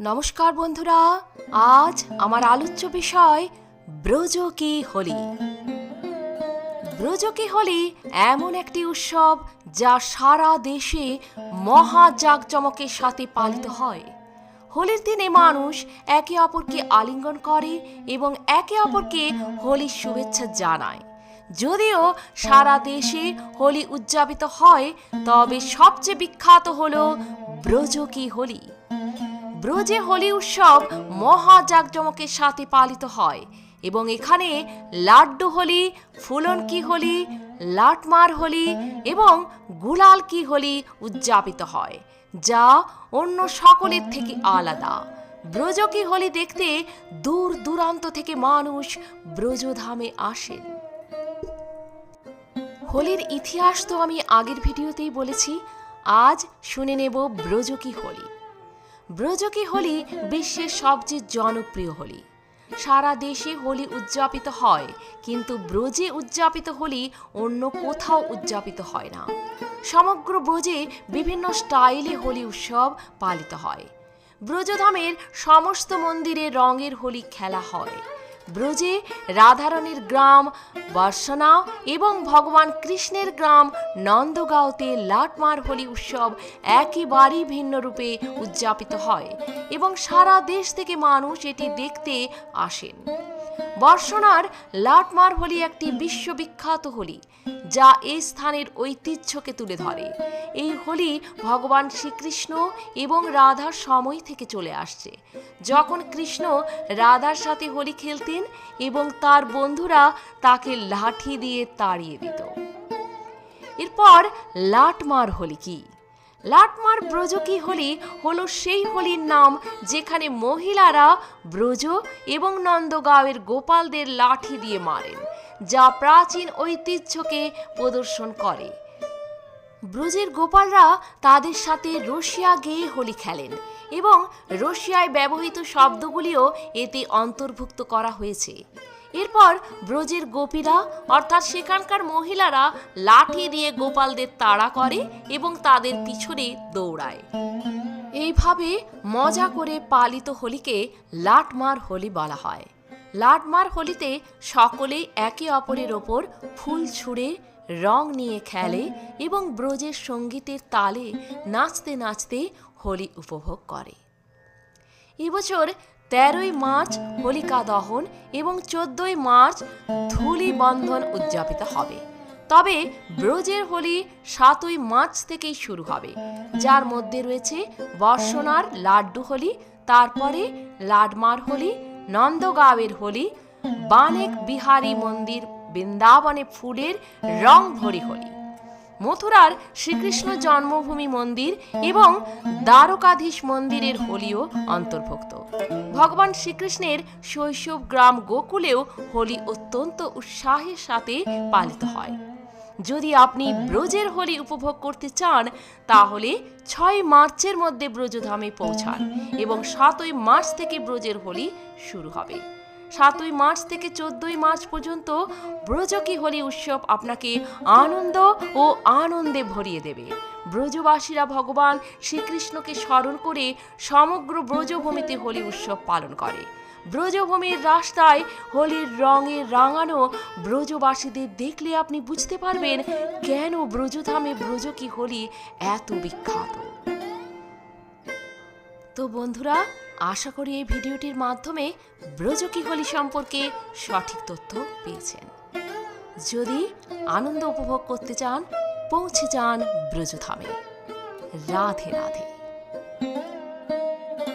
নমস্কার বন্ধুরা, আজ আমার আলোচ্য বিষয় ব্রজ কি হোলি? ব্রজ কি হোলি এমন একটি উৎসব যা সারা দেশে মহা জাঁকজমকের সাথে পালিত হয়। হোলির দিনে মানুষ একে অপরকে আলিঙ্গন করে এবং একে অপরকে হোলির শুভেচ্ছা জানায়। যদিও সারা দেশে হোলি উদযাপিত হয়, তবে সবচেয়ে বিখ্যাত হল ব্রজ কি হোলি। ব্রজে হোলি উৎসব মহা জাঁকজমকের সাথে পালিত হয়। এবং এখানে লাড্ডু হোলি ফুলন কি হোলি, লাটমার হোলি এবং গুলাল কি হোলি উদযাপিত হয়, যা অন্য সকলের থেকে আলাদা। ব্রজ কি হোলি দেখতে দূর দূরান্ত থেকে মানুষ ব্রজধামে আসেন। হোলির ইতিহাস তো আমি আগের ভিডিওতেই বলেছি, আজ শুনে নেব ব্রজ কি হোলি। ব্রজ কি হোলি বিশ্বের সবচেয়ে জনপ্রিয় হোলি। সারা দেশে হোলি উদযাপিত হয়, কিন্তু ব্রজে উদযাপিত হোলি অন্য কোথাও উদযাপিত হয় না। সমগ্র ব্রজে বিভিন্ন স্টাইলে হোলি উৎসব পালিত হয়। ব্রজধামের সমস্ত মন্দিরে রঙের হোলি খেলা হয়। ব্রজে রাধারণীর গ্রাম বর্ষনা এবং ভগবান কৃষ্ণের গ্রাম, নন্দগাঁওতে লাটমার হোলি উৎসব একেবারেই ভিন্ন রূপে উদযাপিত হয় এবং সারা দেশ থেকে মানুষ এটি দেখতে আসেন। বর্ষনার লাটমার হোলি একটি বিশ্ববিখ্যাত হোলি, যা এই স্থানের ঐতিহ্যকে তুলে ধরে। এই হোলি ভগবান শ্রীকৃষ্ণ এবং রাধার সময় থেকে চলে আসছে। যখন কৃষ্ণ রাধার সাথে হোলি খেলতেন এবং তার বন্ধুরা তাকে লাঠি দিয়ে তাড়িয়ে দিত। এরপর লাটমার হোলি কি? লাটমার ব্রজ কি হোলি হলো সেই হোলির নাম যেখানে মহিলারা ব্রজ এবং নন্দগাঁওয়ের গোপালদের লাঠি দিয়ে মারেন, যা প্রাচীন ঐতিহ্যকে প্রদর্শন করে। ব্রজের গোপালরা তাদের সাথে রশিয়া গেয়ে হোলি খেলেন এবং রশিয়ায় ব্যবহৃত শব্দগুলিও এতে অন্তর্ভুক্ত করা হয়েছে। এরপর ব্রজের গোপীরা, অর্থাৎ সেখানকার মহিলারা, লাঠি দিয়ে গোপালদের তাড়া করে এবং তাদের পিছনে দৌড়ায়। এইভাবে মজা করে পালিত হোলিকে লাটমার হোলি বলা হয়। লাটমার হোলিতে সকলেই একে অপরের ওপর ফুল ছুঁড়ে, রং নিয়ে খেলে এবং ব্রজের সঙ্গীতের তালে নাচতে নাচতে হোলি উপভোগ করে। এবছর তেরোই মার্চ হোলিকা দহন এবং চোদ্দই মার্চ ধুলি বন্ধন উদযাপিত হবে। তবে ব্রজের হোলি সাতই মার্চ থেকেই শুরু হবে। যার মধ্যে রয়েছে বর্ষনার লাড্ডু হোলি, তারপরে লাডমার হোলি, নন্দগাঁওয়ের হোলি, বানেক বিহারী মন্দির, বৃন্দাবনে ফুলের রং ভরি হোলি। মথুরার শ্রীকৃষ্ণ জন্মভূমি মন্দির এবং দ্বারকাধীশ মন্দিরের হোলিও অন্তর্ভুক্ত। ভগবান শ্রীকৃষ্ণের শৈশব গ্রাম গোকুলেও হোলি অত্যন্ত উৎসাহের সাথে পালিত হয়। যদি আপনি ব্রজের হোলি উপভোগ করতে চান, তাহলে ছয় মার্চের মধ্যে ব্রজধামে পৌঁছান এবং সাতই মার্চ থেকে ব্রজের হোলি শুরু হবে। সাতই মার্চ থেকে চোদ্দই মার্চ পর্যন্ত ব্রজকি হোলি উৎসব আপনাকে আনন্দ ও আনন্দে ভরিয়ে দেবে। ব্রজবাসীরা ভগবান শ্রীকৃষ্ণকে স্মরণ করে সমগ্র ব্রজভূমিতে হোলি উৎসব পালন করে। ব্রজভূমির রাস্তায় হোলির রঙে রাঙানো ব্রজবাসীদের দেখলে আপনি বুঝতে পারবেন কেন ব্রজধামে ব্রজকি হোলি এত বিখ্যাত। তো বন্ধুরা, আশা করি এই ভিডিওটির মাধ্যমে ব্রজকি হোলি সম্পর্কে সঠিক তথ্য পেয়েছেন। যদি আনন্দ উপভোগ করতে চান, পৌঁছে যান ব্রজধামে রাধে রাধে।